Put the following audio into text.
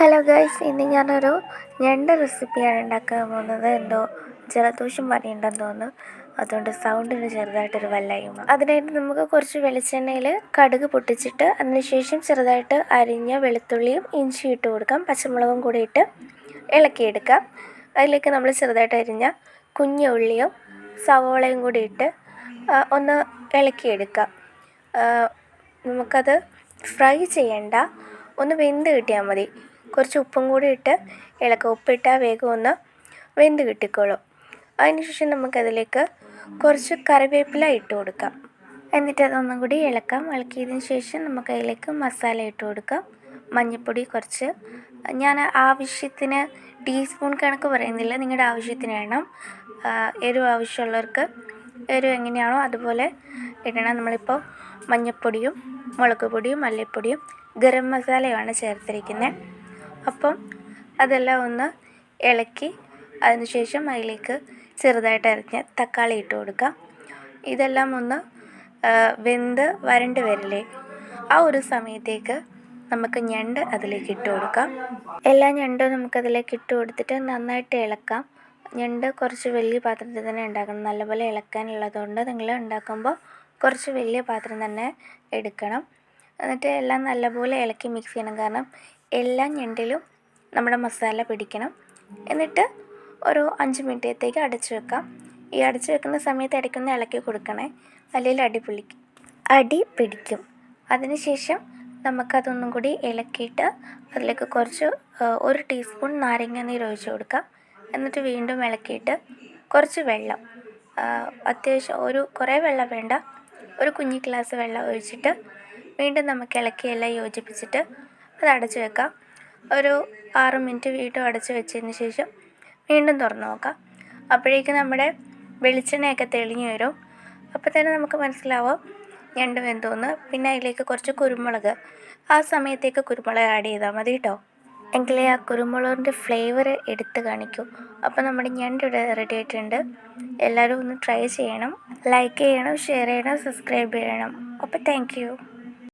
Hello guys ഇന്ന് ഞാനൊരു ഞണ്ട് റെസിപ്പിയാണ് ഉണ്ടാക്കാൻ പോകുന്നത്. എന്തോ ജലദോഷം പനിയുണ്ടെന്ന് തോന്നുന്നു. അതുകൊണ്ട് സൗണ്ടിന് ചെറുതായിട്ടൊരു വല്ലായ്മ. അതിനായിട്ട് നമുക്ക് കുറച്ച് വെളിച്ചെണ്ണയിൽ കടുക് പൊട്ടിച്ചിട്ട് അതിനുശേഷം ചെറുതായിട്ട് അരിഞ്ഞ വെളുത്തുള്ളിയും ഇഞ്ചി ഇട്ട് കൊടുക്കാം. പച്ചമുളകും കൂടി ഇട്ട് ഇളക്കിയെടുക്കാം. അതിലേക്ക് നമ്മൾ ചെറുതായിട്ട് അരിഞ്ഞ കുഞ്ഞ ഉള്ളിയും സവോളയും കൂടി ഇട്ട് ഒന്ന് ഇളക്കിയെടുക്കാം. നമുക്കത് ഫ്രൈ ചെയ്യണ്ട. ഒന്ന് വെന്ത് കിട്ടിയാൽ മതി. കുറച്ച് ഉപ്പും കൂടി ഇട്ട് ഇളക്കുക ഉപ്പിട്ടാൽ വേഗം ഒന്ന് വെന്ത് കിട്ടിക്കോളും. അതിനുശേഷം നമുക്കതിലേക്ക് കുറച്ച് കറിവേപ്പില ഇട്ട് കൊടുക്കാം. എന്നിട്ട് അതൊന്നും കൂടി ഇളക്കാം. ഇളക്കിയതിന് ശേഷം നമുക്ക് അതിലേക്ക് മസാല ഇട്ട് കൊടുക്കാം. മഞ്ഞൾപ്പൊടി കുറച്ച്. ഞാൻ ആവശ്യത്തിന് ടീസ്പൂൺ കണക്ക് പറയുന്നില്ല. നിങ്ങളുടെ ആവശ്യത്തിന് വേണം. എരിവ് ആവശ്യമുള്ളവർക്ക് എരിവ് എങ്ങനെയാണോ അതുപോലെ ഇടണം. നമ്മളിപ്പോൾ മഞ്ഞൾപ്പൊടിയും മുളക് പൊടിയും മല്ലിപ്പൊടിയും ഗരം മസാലയുമാണ് ചേർത്തിരിക്കുന്നത്. അപ്പം അതെല്ലാം ഒന്ന് ഇളക്കി അതിനുശേഷം അതിലേക്ക് ചെറുതായിട്ട് അരിഞ്ഞ തക്കാളി ഇട്ട് കൊടുക്കാം. ഇതെല്ലാം ഒന്ന് വെന്ത് വരണ്ട് വരില്ലേ ആ ഒരു സമയത്തേക്ക് നമുക്ക് ഞണ്ട് അതിലേക്ക് ഇട്ട് കൊടുക്കാം. എല്ലാ ഞണ്ടും നമുക്കതിലേക്ക് ഇട്ട് കൊടുത്തിട്ട് നന്നായിട്ട് ഇളക്കാം. ഞണ്ട് കുറച്ച് വലിയ പാത്രത്തിൽ തന്നെ ഉണ്ടാക്കണം. നല്ലപോലെ ഇളക്കാനുള്ളതുകൊണ്ട് നിങ്ങൾ ഉണ്ടാക്കുമ്പോൾ കുറച്ച് വലിയ പാത്രം തന്നെ എടുക്കണം. എന്നിട്ട് എല്ലാം നല്ലപോലെ ഇളക്കി മിക്സ് ചെയ്യണം. കാരണം എല്ലാ ഞണ്ടിലും നമ്മുടെ മസാല പിടിക്കണം. എന്നിട്ട് ഒരു അഞ്ച് മിനിറ്റത്തേക്ക് അടച്ചു വെക്കാം. ഈ അടച്ചു വെക്കുന്ന സമയത്ത് ഇടയ്ക്കൊന്ന് ഇളക്കി കൊടുക്കണേ. അല്ലെങ്കിൽ അടി പിടിക്കും അടി പിടിക്കും. അതിനുശേഷം നമുക്കതൊന്നും കൂടി ഇളക്കിയിട്ട് അതിലേക്ക് കുറച്ച് ഒരു ടീസ്പൂൺ നാരങ്ങ നീര് ഒഴിച്ച് കൊടുക്കാം. എന്നിട്ട് വീണ്ടും ഇളക്കിയിട്ട് കുറച്ച് വെള്ളം അത്യാവശ്യം ഒരു കുറേ വെള്ളം വേണ്ട. ഒരു കുഞ്ഞി ഗ്ലാസ് വെള്ളം ഒഴിച്ചിട്ട് വീണ്ടും നമുക്ക് ഇളക്കി എല്ലാം യോജിപ്പിച്ചിട്ട് അത് അടച്ച് വെക്കാം. ഒരു ആറ് മിനിറ്റ് വീണ്ടും അടച്ച് വെച്ചതിന് ശേഷം വീണ്ടും തുറന്ന് നോക്കാം. അപ്പോഴേക്കും നമ്മുടെ വെളിച്ചെണ്ണയൊക്കെ തെളിഞ്ഞു വരും. അപ്പോൾ തന്നെ നമുക്ക് മനസ്സിലാവും ഞണ്ട് വെന്തോന്ന്. പിന്നെ അതിലേക്ക് കുറച്ച് കുരുമുളക്. ആ സമയത്തേക്ക് കുരുമുളക് ആഡ് ചെയ്താൽ മതി കേട്ടോ. എങ്കിലേ ആ കുരുമുളകിന്റെ ഫ്ലേവർ എടുത്ത് കാണിക്കൂ. അപ്പോൾ നമ്മുടെ ഞണ്ട് ഇവിടെ റെഡി ആയിട്ടുണ്ട്. എല്ലാവരും ഒന്ന് ട്രൈ ചെയ്യണം. ലൈക്ക് ചെയ്യണം ഷെയർ ചെയ്യണം സബ്സ്ക്രൈബ് ചെയ്യണം. അപ്പോൾ താങ്ക്